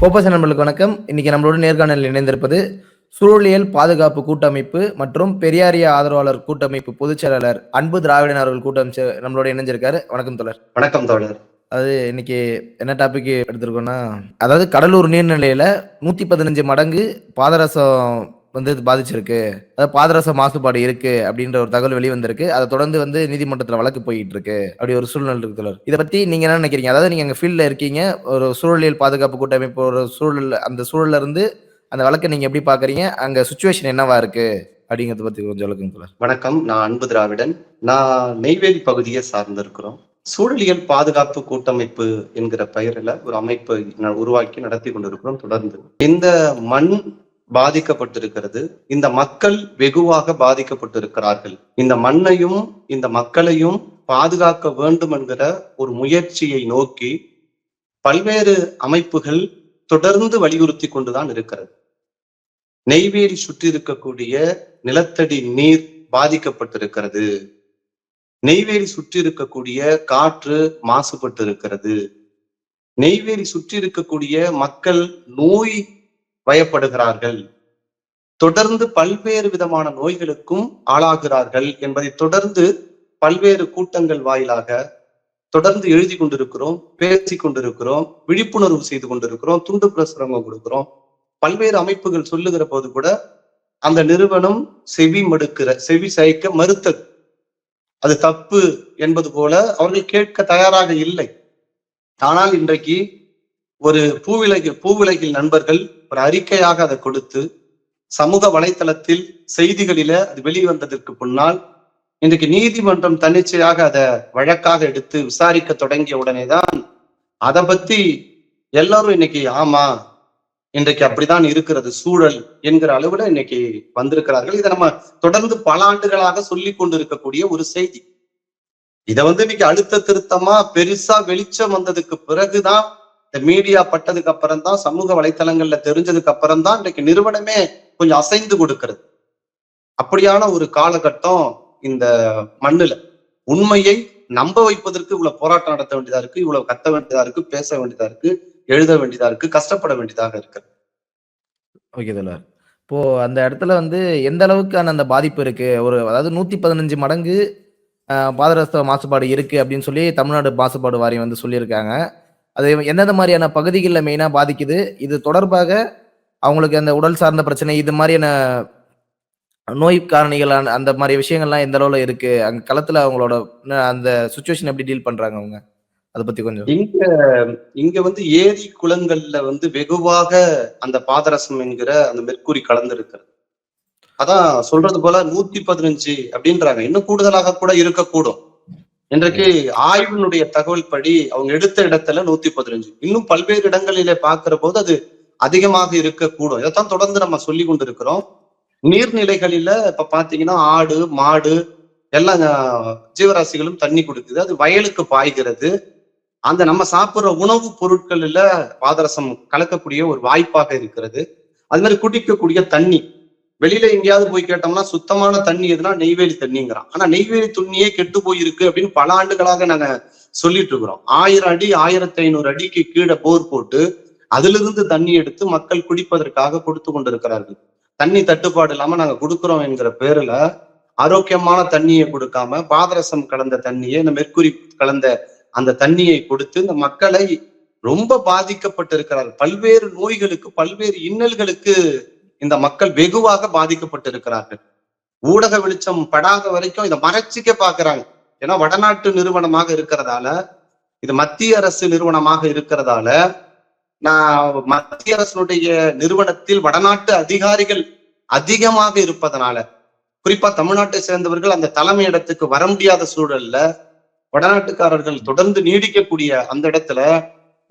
கோப்பச நண்பர்களுக்கு வணக்கம். இன்னைக்கு நம்மளோட நேர்காணலில் இணைந்திருப்பது சூழலியல் பாதுகாப்பு கூட்டமைப்பு மற்றும் பெரியாரிய ஆதரவாளர் கூட்டமைப்பு பொதுச் செயலாளர் அன்பு திராவிடன் அவர்கள் கூட்டம் நம்மளோட இணைஞ்சிருக்காரு. வணக்கம் தோழர். வணக்கம் தோழர். அது இன்னைக்கு என்ன டாபிக் எடுத்திருக்கோம்னா அதாவது கடலூர் நீர்நிலையில நூத்தி பதினஞ்சு மடங்கு பாதரசம் வந்து இது பாதிச்சிருக்கு. அதாவது பாதரச மாசுபாடு இருக்கு அப்படின்ற ஒரு தகவல் வெளிவந்திருக்கு. அதை தொடர்ந்து வந்து நீதிமன்றத்துல வழக்கு போயிட்டு இருக்கு அப்படி ஒரு சூழ்நிலை இருக்கு இதை பத்தி நீங்க என்ன நினைக்கிறீங்க? அதாவது நீங்க அங்க ஃபீல்ட்ல இருக்கீங்க ஒரு சூழலியல் பாதுகாப்பு கூட்டமைப்பு ஒரு சூழல் அந்த சூழல்ல இருந்து அந்த வழக்கை நீங்க எப்படி பாக்குறீங்க? அங்க சுச்சுவேஷன் என்னவா இருக்கு? அப்படிங்கறத பத்தி கொஞ்சம் விளக்குங்க தோழர். வணக்கம். நான் அன்பு திராவிடன். நான் நெய்வேலி பகுதியை சார்ந்திருக்கிறோம் சூழலியல் பாதுகாப்பு கூட்டமைப்பு என்கிற பெயரில் ஒரு அமைப்பை ந- உருவாக்கி நடத்தி கொண்டிருக்கிறோம் தொடர்ந்து. இந்த மண் பாதிக்கப்பட்டிருக்கிறது. இந்த மக்கள் வெகுவாக பாதிக்கப்பட்டிருக்கிறார்கள். இந்த மண்ணையும் இந்த மக்களையும் பாதுகாக்க வேண்டும் என்கிற ஒரு முயற்சியை நோக்கி பல்வேறு அமைப்புகள் தொடர்ந்து வலியுறுத்தி கொண்டுதான் இருக்கிறது. நெய்வேலி சுற்றி இருக்கக்கூடிய நிலத்தடி நீர் பாதிக்கப்பட்டிருக்கிறது. நெய்வேலி சுற்றி இருக்கக்கூடிய காற்று மாசுபட்டு இருக்கிறது நெய்வேலி சுற்றி இருக்கக்கூடிய மக்கள் நோய் வயப்படுகிறார்கள் தொடர்ந்து பல்வேறு விதமான நோய்களுக்கும் ஆளாகிறார்கள் என்பதை தொடர்ந்து பல்வேறு கூட்டங்கள் வாயிலாக தொடர்ந்து எழுதி கொண்டிருக்கிறோம் பேசி கொண்டிருக்கிறோம் விழிப்புணர்வு செய்து கொண்டிருக்கிறோம் துண்டு பிரசுரங்கள் கொடுக்கிறோம். பல்வேறு அமைப்புகள் சொல்லுகிற போது கூட அந்த நிறுவனம் செவி மடுக்கிற செவி சாய்க்க மறுத்தது. அது தப்பு என்பது போல அவர்கள் கேட்க தயாராக இல்லை. ஆனால் இன்றைக்கு ஒரு பூவிலகில் பூவிலகில் நண்பர்கள் ஒரு அறிக்கையாக அதை கொடுத்து சமூக வலைத்தளத்தில் செய்திகளில அது வெளிவந்ததற்கு முன்னால் இன்றைக்கு நீதிமன்றம் தன்னிச்சையாக அதை வழக்காக எடுத்து விசாரிக்க தொடங்கிய உடனேதான் அதை பத்தி எல்லாரும் இன்னைக்கு ஆமா இன்றைக்கு அப்படிதான் இருக்கிறது சூழல் என்கிற அளவுல இன்னைக்கு வந்திருக்கிறார்கள். இதை நம்ம தொடர்ந்து பல ஆண்டுகளாக சொல்லி கொண்டிருக்கக்கூடிய ஒரு செய்தி. இதை வந்து இன்னைக்கு அழுத்த திருத்தமா பெருசா வெளிச்சம் வந்ததுக்கு பிறகுதான் இந்த மீடியா பட்டதுக்கு அப்புறம் தான் சமூக வலைத்தளங்கள்ல தெரிஞ்சதுக்கு அப்புறம் தான் இன்றைக்கு நிறுவனமே கொஞ்சம் அசைந்து கொடுக்கிறது. அப்படியான ஒரு காலகட்டம் இந்த மண்ணுல. உண்மையை நம்ப வைப்பதற்கு இவ்வளவு போராட்டம் நடத்த வேண்டியதா இருக்கு இவ்வளவு கத்த வேண்டியதா இருக்கு பேச வேண்டியதா இருக்கு எழுத வேண்டியதா இருக்கு கஷ்டப்பட வேண்டியதாக இருக்கு ஓகே தோழர். இப்போ அந்த இடத்துல வந்து எந்த அளவுக்கான அந்த பாதிப்பு இருக்கு? ஒரு அதாவது நூத்தி பதினஞ்சு மடங்கு பாதரச மாசுபாடு இருக்கு அப்படின்னு சொல்லி தமிழ்நாடு மாசுபாடு வாரியம் வந்து சொல்லியிருக்காங்க. அது எந்தெந்த மாதிரியான பகுதிகளில் மெயினாக பாதிக்குது? இது தொடர்பாக அவங்களுக்கு அந்த உடல் சார்ந்த பிரச்சனை இது மாதிரியான நோய் காரணிகள் அந்த மாதிரி விஷயங்கள்லாம் எந்த அளவுல இருக்கு? அங்க களத்துல அவங்களோட அந்த சுச்சுவேஷன் எப்படி டீல் பண்றாங்க அவங்க? அதை பத்தி கொஞ்சம். இங்க இங்க வந்து ஏரி குளங்கள்ல வந்து வெகுவாக அந்த பாதரசம் என்கிற அந்த மெர்க்குரி கலந்து இருக்கிறது அதான் சொல்றது போல நூத்தி பதினஞ்சு அப்படின்றாங்க. இன்னும் கூடுதலாக கூட இருக்கக்கூடும். இன்றைக்கு ஆய்வினுடைய தகவல் படி அவங்க எடுத்த இடத்துல நூத்தி பதினஞ்சு. இன்னும் பல்வேறு இடங்களிலே பார்க்கிற போது அது அதிகமாக இருக்கக்கூடும். இதைத்தான் தொடர்ந்து நம்ம சொல்லி கொண்டிருக்கிறோம். நீர்நிலைகளில இப்ப பாத்தீங்கன்னா ஆடு மாடு எல்லா ஜீவராசிகளும் தண்ணி குடிக்குது. அது வயலுக்கு பாய்கிறது. அந்த நம்ம சாப்பிடுற உணவுப் பொருட்கள்ல பாதரசம் கலக்கக்கூடிய ஒரு வாய்ப்பாக இருக்கிறது. அது மாதிரி குடிக்கக்கூடிய தண்ணி வெளியில எங்கேயாவது போய் கேட்டோம்னா சுத்தமான தண்ணி எதுனா நெய்வேலி தண்ணிங்கிறான். ஆனா நெய்வேலி தண்ணியே கெட்டு போயிருக்கு அப்படின்னு பல ஆண்டுகளாக நாங்க சொல்லிட்டு இருக்கிறோம். ஆயிரம் அடி ஆயிரத்தி ஐநூறு அடிக்கு கீழே போர் போட்டு அதிலிருந்து தண்ணி எடுத்து மக்கள் குடிப்பதற்காக கொடுத்து கொண்டிருக்கிறார்கள். தண்ணி தட்டுப்பாடு இல்லாம நாங்க கொடுக்குறோம் என்கிற பேருல ஆரோக்கியமான தண்ணியை கொடுக்காம பாதரசம் கலந்த தண்ணியை இந்த மெர்க்குரி கலந்த அந்த தண்ணியை கொடுத்து இந்த மக்களை ரொம்ப பாதிக்கப்பட்டிருக்கிறார் பல்வேறு நோய்களுக்கு பல்வேறு இன்னல்களுக்கு இந்த மக்கள் வெகுவாக பாதிக்கப்பட்டிருக்கிறார்கள். ஊடக வெளிச்சம் படாத வரைக்கும் இதை மறைச்சிக்க பாக்குறாங்க ஏன்னா வடநாட்டு நிறுவனமாக இருக்கிறதால இது மத்திய அரசு நிறுவனமாக இருக்கிறதால நான் மத்திய அரசினுடைய நிறுவனத்தில் வடநாட்டு அதிகாரிகள் அதிகமாக இருப்பதனால குறிப்பா தமிழ்நாட்டை சேர்ந்தவர்கள் அந்த தலைமை இடத்துக்கு வர முடியாத சூழல்ல வடநாட்டுக்காரர்கள் தொடர்ந்து நீடிக்கக்கூடிய அந்த இடத்துல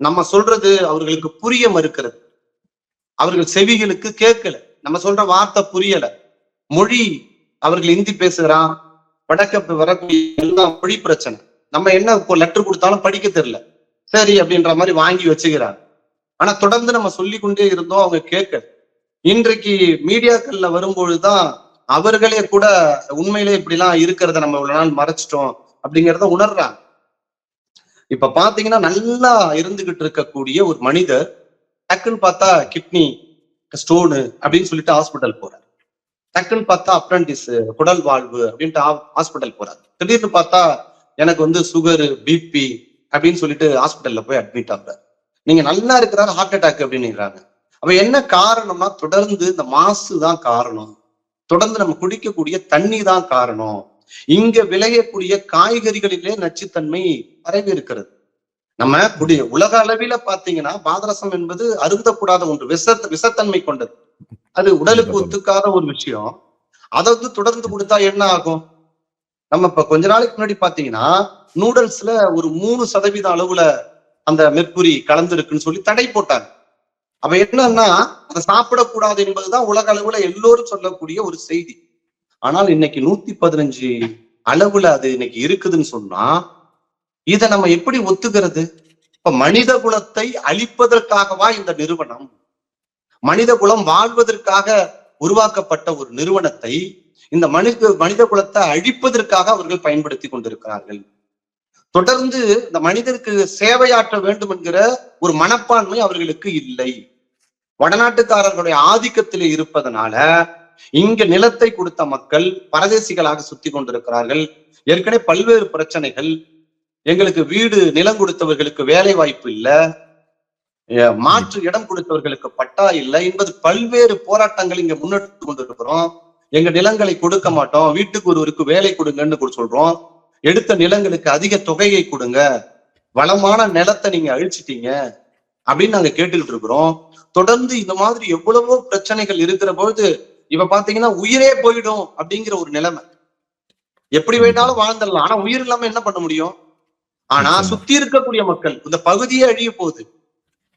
நம்ம சொல்றது அவர்களுக்கு புரிய மறுக்கிறது. அவர்கள் செவிகளுக்கு கேட்கல. நம்ம சொல்ற வார்த்தை புரியல. மொழி அவர்கள் இந்தி பேசுகிறான். வடக்க வரக்கூடிய எல்லாம் மொழி பிரச்சனை. நம்ம என்ன இப்போ லெட்டர் கொடுத்தாலும் படிக்க தெரியல. சரி அப்படின்ற மாதிரி வாங்கி வச்சுக்கிறாங்க. ஆனா தொடர்ந்து நம்ம சொல்லி கொண்டே இருந்தோம் அவங்க கேட்கல. இன்றைக்கு மீடியாக்கள்ல வரும்பொழுதுதான் அவர்களே கூட உண்மையிலே இப்படிலாம் இருக்கிறத நம்ம இவ்வளவு நாள் மறைச்சிட்டோம் அப்படிங்கிறத உணர்றாங்க. இப்ப பாத்தீங்கன்னா நல்லா இருந்துகிட்டு இருக்கக்கூடிய ஒரு மனிதர் டக்குன்னு பார்த்தா கிட்னி ஸ்டோனு அப்படின்னு சொல்லிட்டு ஹாஸ்பிட்டல் போறாரு. டக்குன்னு பார்த்தா அப்ரண்டிஸ் குடல் வாழ்வு அப்படின்ட்டு ஹாஸ்பிட்டல் போறாரு. திடீர்னு பார்த்தா எனக்கு வந்து சுகரு பிபி அப்படின்னு சொல்லிட்டு ஹாஸ்பிட்டல்ல போய் அட்மிட் ஆகுறாரு. நீங்க நல்லா இருக்கிறாரு ஹார்ட் அட்டாக் அப்படின்னுறாங்க அப்ப என்ன காரணம்னா தொடர்ந்து இந்த மாசு தான் காரணம். தொடர்ந்து நம்ம குடிக்கக்கூடிய தண்ணி தான் காரணம். இங்க விளையக்கூடிய காய்கறிகளிலே நச்சுத்தன்மை பரவி இருக்கிறது. நம்ம குடி உலக அளவில பாத்தீங்கன்னா பாதரசம் என்பது அருந்தக்கூடாத ஒன்று விஷ விஷத்தன்மை கொண்டது. அது உடலுக்கு ஒத்துக்காத ஒரு விஷயம். அதை வந்து தொடர்ந்து கொடுத்தா என்ன ஆகும்? நம்ம இப்ப கொஞ்ச நாளைக்கு முன்னாடி பாத்தீங்கன்னா நூடுல்ஸ்ல ஒரு மூணு சதவீத அளவுல அந்த மெர்க்குரி கலந்துருக்குன்னு சொல்லி தடை போட்டாங்க. அப்ப என்னன்னா அதை சாப்பிடக்கூடாது என்பதுதான் உலக அளவுல எல்லோரும் சொல்லக்கூடிய ஒரு செய்தி. ஆனால் இன்னைக்கு நூத்தி பதினஞ்சு அளவுல அது இன்னைக்கு இருக்குதுன்னு சொன்னா இதை நம்ம எப்படி ஒத்துக்கிறது? இப்ப மனித குலத்தை அழிப்பதற்காகவா இந்த நிறுவனம்? மனித குலம் வாழ்வதற்காக உருவாக்கப்பட்ட ஒரு நிறுவனத்தை இந்த மனித மனித குலத்தை அழிப்பதற்காக அவர்கள் பயன்படுத்தி கொண்டிருக்கிறார்கள். தொடர்ந்து இந்த மனிதருக்கு சேவையாற்ற வேண்டும் என்கிற ஒரு மனப்பான்மை அவர்களுக்கு இல்லை. வடநாட்டுக்காரர்களுடைய ஆதிக்கத்திலே இருப்பதனால இங்க நிலத்தை கொடுத்த மக்கள் பரதேசிகளாக சுத்தி கொண்டிருக்கிறார்கள். ஏற்கனவே பல்வேறு பிரச்சனைகள் எங்களுக்கு வீடு நிலம் கொடுத்தவர்களுக்கு வேலை வாய்ப்பு இல்லை மாற்று இடம் கொடுத்தவர்களுக்கு பட்டா இல்லை. என்பது பல்வேறு போராட்டங்கள் இங்க முன்னெடுத்து கொண்டிருக்கிறோம். எங்க நிலங்களை கொடுக்க மாட்டோம். வீட்டுக்கு ஒருவருக்கு வேலை கொடுங்கன்னு கூட சொல்றோம். எடுத்த நிலங்களுக்கு அதிக தொகையை கொடுங்க. வளமான நிலத்தை நீங்க அழிச்சிட்டீங்க அப்படின்னு நாங்க கேட்டுக்கிட்டு இருக்கிறோம். தொடர்ந்து இந்த மாதிரி எவ்வளவோ பிரச்சனைகள் இருக்கிற பொழுது இப்ப பாத்தீங்கன்னா உயிரே போயிடும் அப்படிங்கிற ஒரு நிலைமை. எப்படி வேணாலும் வாழ்ந்துடலாம். ஆனா உயிர் இல்லாம என்ன பண்ண முடியும்? ஆனா. சுத்தி இருக்கக்கூடிய மக்கள் இந்த பகுதியே அழிய போகுது.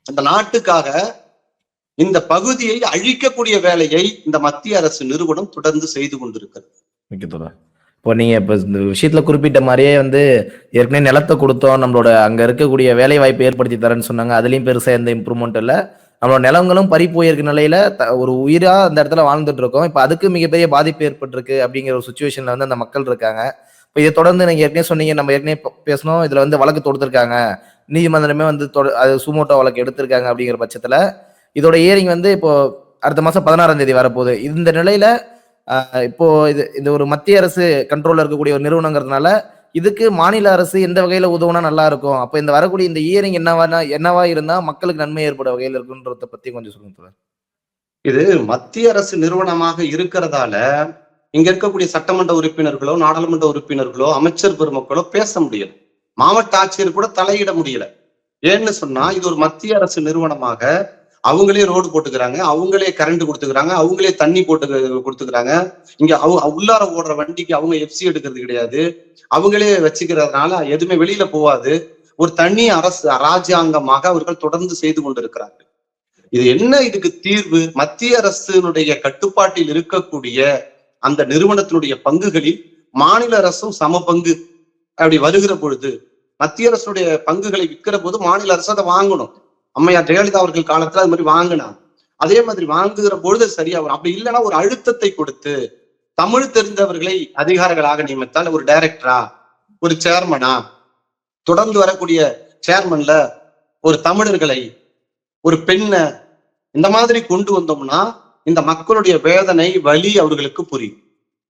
அந்த நாட்டுக்காக இந்த பகுதியை அழிக்கக்கூடிய வேலையை இந்த மத்திய அரசு நிறுவனம் தொடர்ந்து செய்து கொண்டிருக்கிறது. இப்போ நீங்க இப்ப இந்த விஷயத்துல குறிப்பிட்ட மாதிரியே வந்து ஏற்கனவே நிலத்தை கொடுத்தோம் நம்மளோட அங்க இருக்கக்கூடிய வேலை வாய்ப்பு ஏற்படுத்தி தரேன்னு சொன்னாங்க. அதுலயும் பெருசா எந்த இம்ப்ரூவ்மெண்ட் இல்ல. நம்மளோட நிலங்களும் பறி போயிருக்க நிலையில ஒரு உயிரா அந்த இடத்துல வாழ்ந்துட்டு இருக்கோம். இப்ப அதுக்கு மிகப்பெரிய பாதிப்பு ஏற்பட்டிருக்கு அப்படிங்கிற ஒரு சுச்சுவேஷன்ல வந்து அந்த மக்கள் இருக்காங்க. இப்போ இதை தொடர்ந்து நீங்கள் ஏற்கனவே சொன்னீங்க நம்ம ஏற்கனவே பேசணும் இதில் வந்து வழக்கு தொடுத்திருக்காங்க. நீதிமன்றமே வந்து தொட- அது சுமோட்டோ வழக்கு எடுத்திருக்காங்க அப்படிங்கிற பட்சத்தில் இதோட ஏரிங் வந்து இப்போ அடுத்த மாதம் பதினாறாம் தேதி வரப்போகுது. இந்த நிலையில இப்போ இது இந்த ஒரு மத்திய அரசு கண்ட்ரோலில் இருக்கக்கூடிய ஒரு நிறுவனங்கிறதுனால இதுக்கு மாநில அரசு எந்த வகையில உதவுனா நல்லா இருக்கும். அப்போ இந்த வரக்கூடிய இந்த இயரிங் என்னவா என்னவா இருந்தா மக்களுக்கு நன்மை ஏற்பட வகையில் இருக்குன்றத பத்தி கொஞ்சம் சொல்லுங்க இது மத்திய அரசு நிறுவனமாக இருக்கிறதால இங்க இருக்கக்கூடிய சட்டமன்ற உறுப்பினர்களோ நாடாளுமன்ற உறுப்பினர்களோ அமைச்சர் பெருமக்களோ பேச முடியல. மாவட்ட ஆட்சியர் கூட தலையிட முடியல. ஏன்னு சொன்னா இது ஒரு மத்திய அரசு நிறுவனமாக அவங்களே ரோடு போட்டுக்கிறாங்க அவங்களே கரண்ட் கொடுத்துக்கிறாங்க அவங்களே தண்ணி போட்டு கொடுத்துக்கிறாங்க. இங்க அவங்க உள்ளார ஓடுற வண்டிக்கு அவங்க எஃப்சி எடுக்கிறது கிடையாது. அவங்களே வச்சுக்கிறதுனால எதுவுமே வெளியில போவாது ஒரு தனி அரசு ராஜாங்கமாக அவர்கள் தொடர்ந்து செய்து கொண்டிருக்கிறார்கள். இது என்ன இதுக்கு தீர்வு? மத்திய அரசினுடைய கட்டுப்பாட்டில் இருக்கக்கூடிய அந்த நிறுவனத்தினுடைய பங்குகளில் மாநில அரசும் சம பங்கு அப்படி வருகிற பொழுது மத்திய அரசுடைய பங்குகளை விற்கிற போது மாநில அரசு அதை வாங்கணும். அம்மையார் ஜெயலலிதா அவர்கள் காலத்துல அது மாதிரி வாங்கினாங்க. அதே மாதிரி வாங்குகிற பொழுது சரியா வரும் அப்படி இல்லைன்னா ஒரு அழுத்தத்தை கொடுத்து தமிழ் தெரிந்தவர்களை அதிகாரிகளாக நியமித்தால் ஒரு டைரக்டரா ஒரு சேர்மனா தொடர்ந்து வரக்கூடிய சேர்மன்ல ஒரு தமிழர்களை ஒரு பெண்ணை இந்த மாதிரி கொண்டு வந்தோம்னா இந்த மக்களுடைய வேதனை வலி அவர்களுக்கு புரியும்.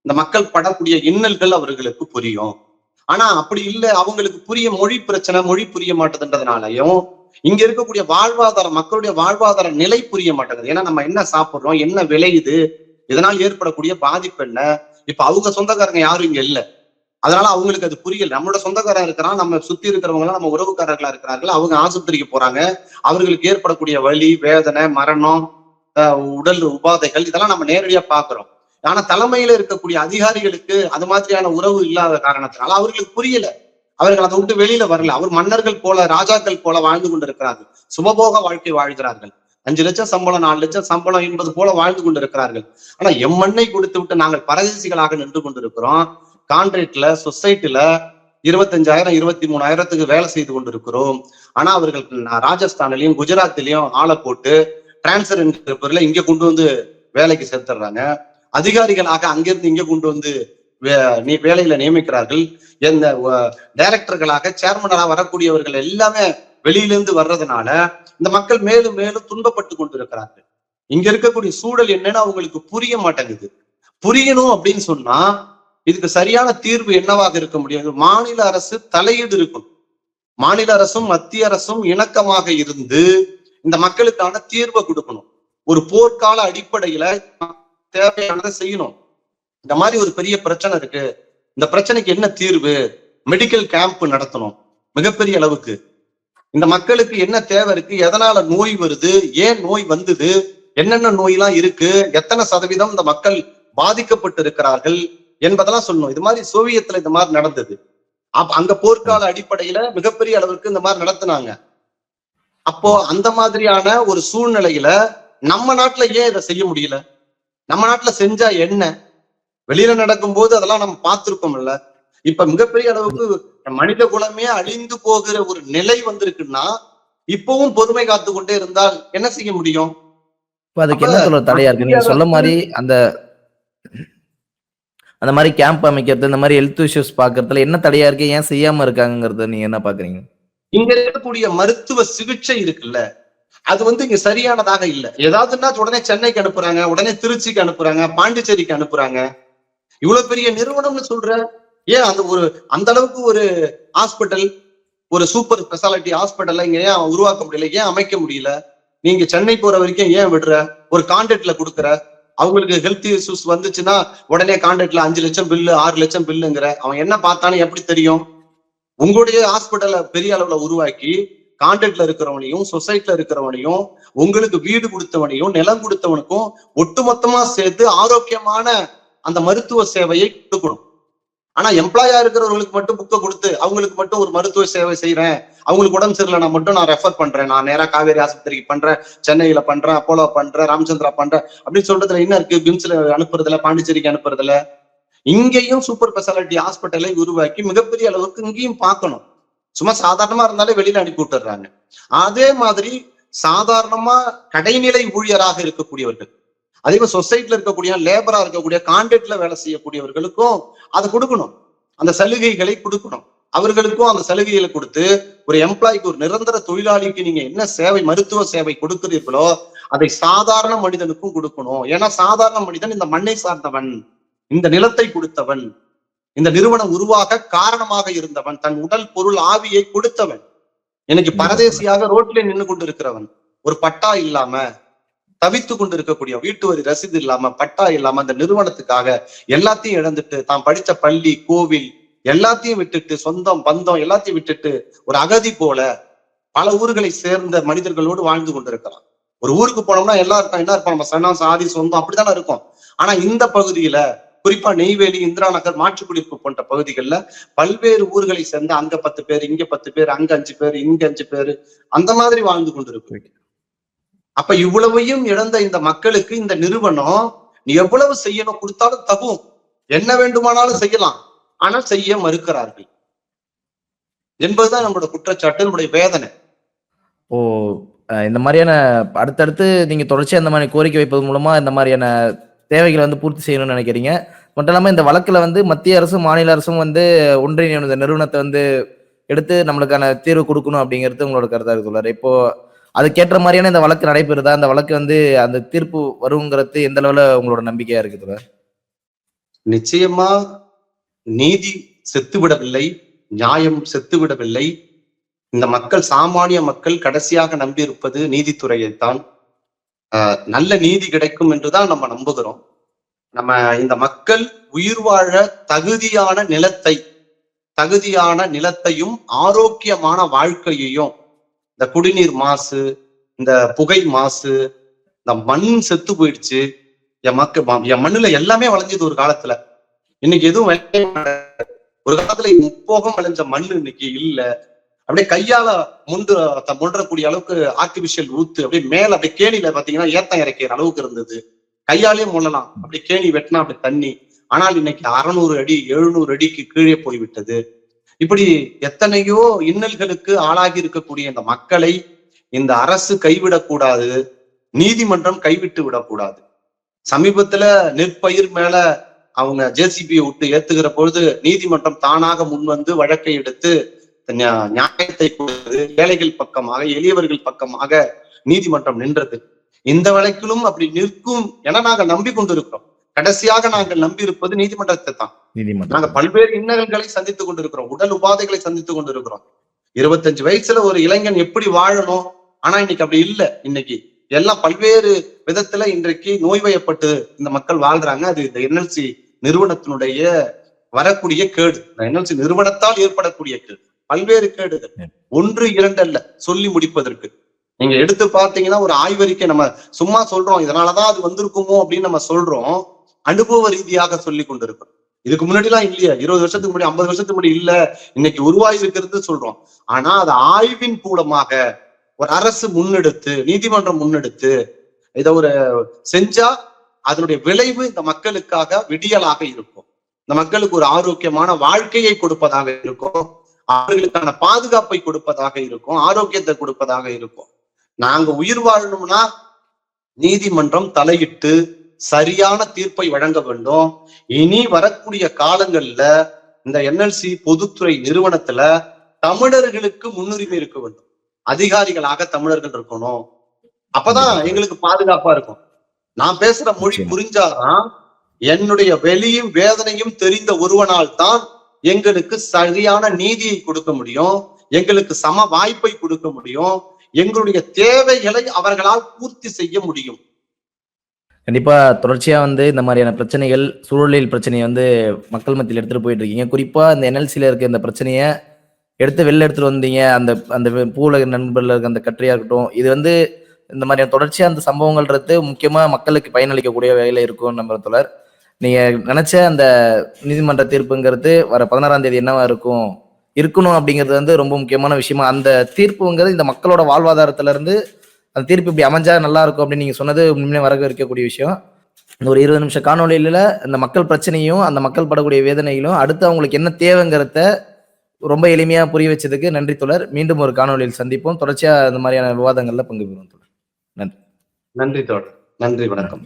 இந்த மக்கள் படக்கூடிய இன்னல்கள் அவர்களுக்கு புரியும். ஆனா அப்படி இல்லை. அவங்களுக்கு புரிய மொழி பிரச்சனை மொழி புரிய மாட்டதுன்றதுனாலயும் இங்க இருக்கக்கூடிய வாழ்வாதாரம் மக்களுடைய வாழ்வாதார நிலை புரிய மாட்டேங்குது. ஏன்னா நம்ம என்ன சாப்பிடுறோம்? என்ன விளையுது இதனால் ஏற்படக்கூடிய பாதிப்பு என்ன? இப்ப அவங்க சொந்தக்காரங்க யாரும் இங்க இல்ல. அதனால அவங்களுக்கு அது புரியல. நம்மளோட சொந்தக்காரன் இருக்கிறான். நம்ம சுத்தி இருக்கிறவங்க நம்ம உறவுக்காரர்களா இருக்கிறார்கள். அவங்க ஆஸ்பத்திரிக்கு போறாங்க. அவர்களுக்கு ஏற்படக்கூடிய வலி வேதனை மரணம் உடல் உபாதைகள் இதெல்லாம் நம்ம நேரடியா பாக்குறோம். ஆனா தலைமையில இருக்கக்கூடிய அதிகாரிகளுக்கு அது மாதிரியான உறவு இல்லாத காரணத்தினால அவர்களுக்கு புரியல. அவர்கள் அதை விட்டு வெளியில வரல. அவர் மன்னர்கள் போல ராஜாக்கள் போல வாழ்ந்து கொண்டிருக்கிறார்கள். சுபபோக வாழ்க்கை வாழ்கிறார்கள். அஞ்சு லட்சம் சம்பளம் நாலு லட்சம் சம்பளம் என்பது போல வாழ்ந்து கொண்டிருக்கிறார்கள். ஆனா எம்மண்ணை கொடுத்து விட்டு நாங்கள் பரதேசிகளாக நின்று கொண்டிருக்கிறோம். கான்ட்ராக்ட்ல சொசைட்டில இருபத்தஞ்சாயிரம் இருபத்தி மூணாயிரத்துக்கு வேலை செய்து கொண்டிருக்கிறோம். ஆனா அவர்கள் ராஜஸ்தானிலையும் ராஜஸ்தான்லயும் ஆளை போட்டு டிரான்ஸ்பர் என்ற பேர்ல இங்க கொண்டு வந்து வேலைக்கு சேர்த்துடுறாங்க அதிகாரிகளாக அங்கிருந்து இங்க கொண்டு வந்து வே- நீ வேலையில நியமிக்கிறார்கள். எந்த டைரக்டர்களாக சேர்மனாக வரக்கூடியவர்கள் எல்லாமே வெளியிலிருந்து வர்றதுனால இந்த மக்கள் மேலும் மேலும் துன்பப்பட்டு கொண்டிருக்கிறார்கள். இங்க இருக்கக்கூடிய சூழல் என்னன்னு அவங்களுக்கு புரிய மாட்டேங்குது. புரியணும் அப்படின்னு சொன்னா இதுக்கு சரியான தீர்வு என்னவாக இருக்க முடியாது. மாநில அரசு தலையீடு இருக்கும் மாநில அரசும் மத்திய அரசும் இணக்கமாக இருந்து இந்த மக்களுக்கான தீர்வை கொடுக்கணும். ஒரு போர்க்கால அடிப்படையில தேவையானதை செய்யணும். இந்த மாதிரி ஒரு பெரிய பிரச்சனை இருக்கு. இந்த பிரச்சனைக்கு என்ன தீர்வு? மெடிக்கல் கேம்ப் நடத்தணும். மிகப்பெரிய அளவுக்கு. இந்த மக்களுக்கு என்ன தேவை இருக்கு? எதனால நோய் வருது? ஏன் நோய் வந்தது? என்னென்ன நோயெல்லாம் இருக்கு? எத்தனை சதவீதம் இந்த மக்கள் பாதிக்கப்பட்டு இருக்கிறார்கள் என்பதெல்லாம் சொல்லணும். இது மாதிரி சோவியத்துல இந்த மாதிரி நடந்தது. அப்ப அங்க போர்க்கால அடிப்படையில மிகப்பெரிய அளவுக்கு இந்த மாதிரி நடத்துனாங்க. அப்போ அந்த மாதிரியான ஒரு சூழ்நிலையில நம்ம நாட்டுல ஏன் இதை செய்ய முடியல? நம்ம நாட்டுல செஞ்சா என்ன? வெளியில நடக்கும்போது அதெல்லாம் நம்ம பார்த்திருக்கோம்ல. இப்ப மிகப்பெரிய அளவுக்கு மனித குலமே அழிந்து போகிற ஒரு நிலை வந்திருக்குன்னா இப்பவும் பொறுமை காத்து கொண்டே இருந்தால் என்ன செய்ய முடியும்? அதுக்கு என்ன சொல்ல தடையா இருக்கு? நீங்க சொல்ல மாதிரி அந்த அந்த மாதிரி கேம்ப் அமைக்கிறது இந்த மாதிரி ஹெல்த் இஷ்யூஸ் பாக்குறதுல என்ன தடையா இருக்கு? ஏன் செய்யாம இருக்காங்கங்கறத நீங்க என்ன பாக்குறீங்க இங்க இருக்கக்கூடிய மருத்துவ சிகிச்சை இருக்குல்ல அது வந்து இங்க சரியானதாக இல்ல. ஏதாவதுன்னா உடனே சென்னைக்கு அனுப்புறாங்க உடனே திருச்சிக்கு அனுப்புறாங்க பாண்டிச்சேரிக்கு அனுப்புறாங்க. இவ்வளவு பெரிய நிறுவனம்னு சொல்ற ஏன் அந்த ஒரு அந்த அளவுக்கு ஒரு ஹாஸ்பிட்டல் ஒரு சூப்பர் ஸ்பெஷாலிட்டி ஹாஸ்பிட்டல்ல இங்க ஏன் உருவாக்க முடியல ஏன் அமைக்க முடியல? நீங்க சென்னை போற வரைக்கும் ஏன் விடுற? ஒரு கான்டாக்ட்ல கொடுக்குற. அவங்களுக்கு ஹெல்த் இஷ்யூஸ் வந்துச்சுன்னா உடனே கான்டாக்ட்ல அஞ்சு லட்சம் பில்லு ஆறு லட்சம் பில்லுங்கிற அவன் என்ன பார்த்தானு எப்படி தெரியும்? உங்களுடைய ஹாஸ்பிட்டலை பெரிய அளவுல உருவாக்கி கான்டாக்ட்ல இருக்கிறவனையும் சொசைட்டில இருக்கிறவனையும் உங்களுக்கு வீடு கொடுத்தவனையும் நிலம் கொடுத்தவனுக்கும் ஒட்டுமொத்தமா சேர்த்து ஆரோக்கியமான அந்த மருத்துவ சேவையை கொடுக்கணும். ஆனா எம்ப்ளாயா இருக்கிறவங்களுக்கு மட்டும் புக்கை கொடுத்து அவங்களுக்கு மட்டும் ஒரு மருத்துவ சேவை செய்யறேன் அவங்களுக்கு உடம்பு சரியில்லை மட்டும் நான் ரெஃபர் பண்றேன். நான் நேரா காவேரி ஆஸ்பத்திரிக்கு பண்றேன் சென்னையில பண்றேன் அப்போலோ பண்றேன் ராமச்சந்திரா பண்றேன் அப்படின்னு சொல்றதுல என்ன இருக்கு? பிம்ஸ்ல அனுப்புறதுல பாண்டிச்சேரிக்கு அனுப்புறதுல? இங்கேயும் சூப்பர் ஸ்பெஷாலிட்டி ஹாஸ்பிட்டலை உருவாக்கி மிகப்பெரிய அளவுக்கு இங்கேயும் பார்க்கணும். சும்மா சாதாரணமா இருந்தாலே வெளியில அனுப்பி விட்டுறாங்க. அதே மாதிரி சாதாரணமா கடைநிலை ஊழியராக இருக்கக்கூடியவர்கள் அதே மாதிரி சொசைட்டில இருக்கக்கூடிய லேபரா இருக்கக்கூடிய கான்ட்ராக்ட்ல வேலை செய்யக்கூடியவர்களுக்கும் அதை கொடுக்கணும். அந்த சலுகைகளை கொடுக்கணும். அவர்களுக்கும் அந்த சலுகைகளை கொடுத்து ஒரு எம்ப்ளாய்க்கு ஒரு நிரந்தர தொழிலாளிக்கு நீங்க என்ன சேவை மருத்துவ சேவை கொடுக்கிறீர்களோ அதை சாதாரண மனிதனுக்கும் கொடுக்கணும். ஏன்னா சாதாரண மனிதன் இந்த மண்ணை சார்ந்தவன். இந்த நிலத்தை கொடுத்தவன் இந்த நிறுவனம் உருவாக காரணமாக இருந்தவன் தன் உடல் பொருள் ஆவியை கொடுத்தவன். இன்னைக்கு பரதேசியாக ரோட்ல நின்று கொண்டு இருக்கிறவன் ஒரு பட்டா இல்லாம தவித்து கொண்டு இருக்கக்கூடிய வீட்டு வரி ரசீது இல்லாம பட்டா இல்லாம அந்த நிறுவனத்துக்காக எல்லாத்தையும் இழந்துட்டு தான் படித்த பள்ளி கோவில் எல்லாத்தையும் விட்டுட்டு சொந்தம் பந்தம் எல்லாத்தையும் விட்டுட்டு ஒரு அகதி போல பல ஊர்களை சேர்ந்த மனிதர்களோடு வாழ்ந்து கொண்டிருக்கலாம் ஒரு ஊருக்கு போனோம்னா எல்லாருக்கும் என்ன இருப்போம் நம்ம சனம் சாதி சொந்தம் அப்படித்தானே இருக்கும். ஆனா இந்த பகுதியில குறிப்பா நெய்வேலி இந்திரா நகர் மாற்றுக்குடியிருப்பு போன்ற பகுதிகளில் பல்வேறு ஊர்களை சேர்ந்த அங்க பத்து பேர் இங்க பத்து பேர் அங்க அஞ்சு பேர் இங்க அஞ்சு பேர் அந்த மாதிரி வாழ்ந்து கொண்டிருக்கும். அப்ப இவ்வளவையும் இழந்த இந்த மக்களுக்கு இந்த நிறுவனம் நீ எவ்வளவு செய்யணும் கொடுத்தாலும் தகும். என்ன வேண்டுமானாலும் செய்யலாம். ஆனால் செய்ய மறுக்கிறார்கள். என்பதுதான் நம்மளோட குற்றச்சாட்டு நம்முடைய வேதனை. ஓ இந்த மாதிரியான அடுத்தடுத்து நீங்க தொடர்ச்சியா இந்த மாதிரி கோரிக்கை வைப்பது மூலமா இந்த மாதிரியான தேவைகளை வந்து பூர்த்தி செய்யணும்னு நினைக்கிறீங்க. மட்டும் இல்லாமல் இந்த வழக்கில் வந்து மத்திய அரசும் மாநில அரசும் வந்து ஒன்றிய இந்த நிறுவனத்தை வந்து எடுத்து நம்மளுக்கான தீர்வு கொடுக்கணும் அப்படிங்கிறது உங்களோட கருத்தாக இருக்குள்ளார் இப்போ அதுக்கேற்ற மாதிரியான இந்த வழக்கு நடைபெறுதா? அந்த வழக்கு வந்து அந்த தீர்ப்பு வருங்கிறது எந்த அளவுல உங்களோட நம்பிக்கையா இருக்குது நிச்சயமா நீதி செத்துவிடவில்லை நியாயம் செத்துவிடவில்லை. இந்த மக்கள் சாமானிய மக்கள் கடைசியாக நம்பியிருப்பது நீதித்துறையைத்தான். நல்ல நீதி கிடைக்கும் என்றுதான் நம்ம நம்புகிறோம். நம்ம இந்த மக்கள் உயிர் வாழ தகுதியான நிலத்தை தகுதியான நிலத்தையும் ஆரோக்கியமான வாழ்க்கையையும் இந்த குடிநீர் மாசு இந்த புகை மாசு இந்த மண் செத்து போயிடுச்சு. என் மக்கள் என் மண்ணுல எல்லாமே வளைஞ்சது ஒரு காலத்துல. இன்னைக்கு எதுவும் ஒரு காலத்துல முப்போகம் விளைஞ்ச மண் இன்னைக்கு இல்லை. அப்படியே கையால முண்டு த- முன்றக்கூடிய அளவுக்கு ஆர்டிபிஷியல் ஊத்து அப்படியே மேல அப்படியே கேணியில பாத்தீங்கன்னா ஏத்தம் இறக்கிற அளவுக்கு இருந்தது. கையாலே முள்ளலாம். அப்படியே கேணி வெட்டினா அப்படி தண்ணி. ஆனால் இன்னைக்கு அறநூறு அடி எழுநூறு அடிக்கு கீழே போய்விட்டது. இப்படி எத்தனையோ இன்னல்களுக்கு ஆளாகி இருக்கக்கூடிய இந்த மக்களை இந்த அரசு கைவிடக்கூடாது. நீதிமன்றம் கைவிட்டு விடக்கூடாது. சமீபத்துல நெற்பயிர் மேல அவங்க ஜேசிபியை விட்டு ஏத்துகிற பொழுது நீதிமன்றம் தானாக முன் வந்து வழக்கை எடுத்து நியாயத்தை கொடுத்தது ஏழைகள் பக்கமாக எளியவர்கள் பக்கமாக நீதிமன்றம் நின்றது. இந்த வழக்கிலும் அப்படி நிற்கும் என நாங்கள் நம்பி கொண்டிருக்கிறோம் கடைசியாக நாங்கள் நம்பி இருப்பது நீதிமன்றத்தை தான். நாங்க பல்வேறு இன்னல்களை சந்தித்துக் கொண்டிருக்கிறோம். உடல் உபாதைகளை சந்தித்துக் கொண்டிருக்கிறோம். இருபத்தஞ்சு வயசுல ஒரு இளைஞன் எப்படி வாழணும்? ஆனா இன்னைக்கு அப்படி இல்ல. இன்னைக்கு எல்லாம் பல்வேறு விதத்துல இன்றைக்கு நோய்வயப்பட்டு இந்த மக்கள் வாழ்றாங்க. அது இந்த என்எல்சி நிறுவனத்தினுடைய வரக்கூடிய கேடு. இந்த என்எல்சி நிறுவனத்தால் ஏற்படக்கூடிய கேடு. பல்வேறு கேடுகள். ஒன்று இரண்டு அல்ல. சொல்லி முடிப்பதற்கு. நீங்க எடுத்து பார்த்தீங்கன்னா ஒரு ஆய்வறிக்கை நம்ம சும்மா சொல்றோம். இதனாலதான் அது வந்திருக்குமோ அப்படின்னு நம்ம சொல்றோம். அனுபவ ரீதியாக சொல்லி கொண்டிருக்கிறோம். இதுக்கு முன்னாடி எல்லாம் இல்லையா. இருபது வருஷத்துக்கு முன்னாடி ஐம்பது வருஷத்துக்கு முன்னாடி இல்ல. இன்னைக்கு உருவாகி இருக்கிறது சொல்றோம். ஆனா அது ஆய்வின் மூலமாக ஒரு அரசு முன்னெடுத்து நீதிமன்றம் முன்னெடுத்து இதை ஒரு செஞ்சா அதனுடைய விளைவு இந்த மக்களுக்காக விடியலாக இருக்கும். இந்த மக்களுக்கு ஒரு ஆரோக்கியமான வாழ்க்கையை கொடுப்பதாக இருக்கும். அவர்களுக்கான பாதுகாப்பை கொடுப்பதாக இருக்கும் ஆரோக்கியத்தை கொடுப்பதாக இருக்கும். நாங்க உயிர் வாழணும்னா நீதிமன்றம் தலையிட்டு சரியான தீர்ப்பை வழங்க வேண்டும். இனி வரக்கூடிய காலங்கள்ல இந்த என்எல்சி பொதுத்துறை நிறுவனத்துல தமிழர்களுக்கு முன்னுரிமை இருக்க வேண்டும். அதிகாரிகளாக தமிழர்கள் இருக்கணும். அப்பதான் எங்களுக்கு பாதுகாப்பா இருக்கும். நான் பேசுற மொழி. புரிஞ்சாதான் என்னுடைய வெளியும் வேதனையும் தெரிந்த ஒருவனால் தான் எங்களுக்கு சரியான நீதியை கொடுக்க முடியும் எங்களுக்கு சம வாய்ப்பை கொடுக்க முடியும் எங்களுடைய தேவைகளை அவர்களால் பூர்த்தி செய்ய முடியும். கண்டிப்பா தொடர்ச்சியா வந்து இந்த மாதிரியான பிரச்சனைகள் சூழலியல் பிரச்சனையை வந்து மக்கள் மத்தியில் எடுத்துட்டு போயிட்டு இருக்கீங்க. குறிப்பா இந்த என்எல்சியில இருக்க இந்த பிரச்சனையை எடுத்து வெளில எடுத்துட்டு வந்தீங்க. அந்த அந்த பூல நண்பர்ல இருக்க அந்த கட்டுரையா இருக்கட்டும் இது வந்து இந்த மாதிரியான தொடர்ச்சியா அந்த சம்பவங்கள்ன்றது முக்கியமா மக்களுக்கு பயனளிக்கக்கூடிய வகையில இருக்கும் நம்ம தொடர் நீங்க நினைச்ச அந்த நீதிமன்ற தீர்ப்புங்கிறது வர பதினாறாம் தேதி என்னவா இருக்கும்? இருக்கணும் அப்படிங்கிறது வந்து ரொம்ப முக்கியமான விஷயமா அந்த தீர்ப்புங்கிறது இந்த மக்களோட வாழ்வாதாரத்துல இருந்து அந்த தீர்ப்பு இப்படி அமைஞ்சா நல்லா இருக்கும் அப்படின்னு நீங்க சொன்னது உண்மையிலே வரவேற்கக்கூடிய விஷயம். இந்த ஒரு இருபது நிமிஷம் காணொலியில அந்த மக்கள் பிரச்சனையும் அந்த மக்கள் படக்கூடிய வேதனைகளும் அடுத்து அவங்களுக்கு என்ன தேவைங்கிறத ரொம்ப எளிமையா புரிய வச்சதுக்கு நன்றி தொடர் மீண்டும் ஒரு காணொலியில் சந்திப்போம். தொடர்ச்சியா இந்த மாதிரியான விவாதங்கள்ல பங்கு பெறுவோம் தொடர் நன்றி. நன்றி தொடர் நன்றி வணக்கம்.